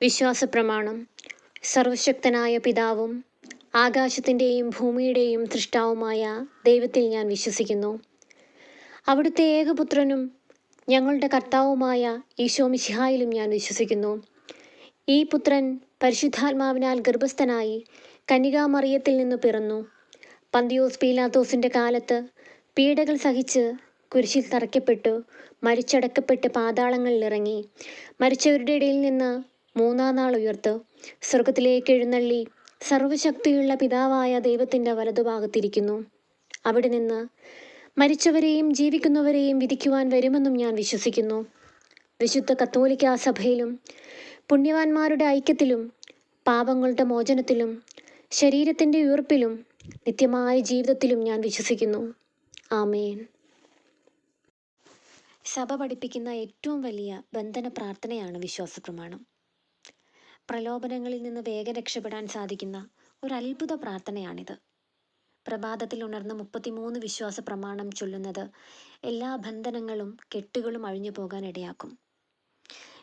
വിശ്വാസപ്രമാണം സർവശക്തനായ പിതാവും ആകാശത്തിന്റെയും ഭൂമിയുടെയും സൃഷ്ടാവുമായ ദൈവത്തിൽ ഞാൻ വിശ്വസിക്കുന്നു. അവിടുത്തെ ഏകപുത്രനും ഞങ്ങളുടെ കർത്താവുമായ ഈശോ മിശിഹായിലും ഞാൻ വിശ്വസിക്കുന്നു. ഈ പുത്രൻ പരിശുദ്ധാത്മാവിനാൽ ഗർഭസ്ഥനായി കന്യകാമറിയത്തിൽ നിന്ന് പിറന്നു. പന്തിയോസ് പീലാത്തോസിന്റെ കാലത്ത് പീഡകൾ സഹിച്ച് കുരിശിൽ തറയ്ക്കപ്പെട്ടു മരിച്ചടക്കപ്പെട്ട് പാതാളങ്ങളിലിറങ്ങി മരിച്ചവരുടെ ഇടയിൽ നിന്ന് മൂന്നാം നാൾ ഉയർത്ത് സ്വർഗത്തിലേക്ക് എഴുന്നള്ളി സർവശക്തിയുള്ള പിതാവായ ദൈവത്തിന്റെ വലതുഭാഗത്തിരിക്കുന്നു. അവിടെ നിന്ന് മരിച്ചവരെയും ജീവിക്കുന്നവരെയും വിധിക്കുവാൻ വരുമെന്നും ഞാൻ വിശ്വസിക്കുന്നു. വിശുദ്ധ കത്തോലിക്ക സഭയിലും പുണ്യവാന്മാരുടെ ഐക്യത്തിലും പാപങ്ങളുടെ മോചനത്തിലും ശരീരത്തിന്റെ ഉയർപ്പിലും നിത്യമായ ജീവിതത്തിലും ഞാൻ വിശ്വസിക്കുന്നു. ആമേൻ. സഭ പഠിപ്പിക്കുന്ന ഏറ്റവും വലിയ ബന്ധന പ്രാർത്ഥനയാണ് വിശ്വാസപ്രമാണം. പ്രലോഭനങ്ങളിൽ നിന്ന് വേഗം രക്ഷപ്പെടാൻ സാധിക്കുന്ന ഒരു അത്ഭുത പ്രാർത്ഥനയാണിത്. പ്രഭാതത്തിൽ ഉണർന്ന് മുപ്പത്തിമൂന്ന് വിശ്വാസ പ്രമാണം ചൊല്ലുന്നത് എല്ലാ ബന്ധനങ്ങളും കെട്ടുകളും അഴിഞ്ഞു പോകാൻ ഇടയാക്കും.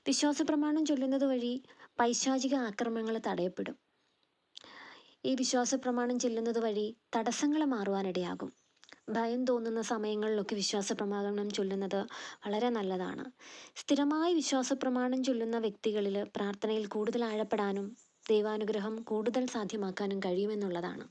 വിശ്വാസ പ്രമാണം ചൊല്ലുന്നത് വഴി പൈശാചിക ആക്രമണങ്ങൾ തടയപ്പെടും. ഈ വിശ്വാസ പ്രമാണം ചെല്ലുന്നത് വഴി തടസ്സങ്ങൾ മാറുവാനിടയാകും ഭയം തോന്നുന്ന സമയങ്ങളിലൊക്കെ വിശ്വാസ പ്രമാണം ചൊല്ലുന്നത് വളരെ നല്ലതാണ്. സ്ഥിരമായി വിശ്വാസ പ്രമാണം ചൊല്ലുന്ന വ്യക്തികളിൽ പ്രാർത്ഥനയിൽ കൂടുതൽ ആഴപ്പെടാനും ദൈവാനുഗ്രഹം കൂടുതൽ സാധ്യമാക്കാനും കഴിയുമെന്നുള്ളതാണ്.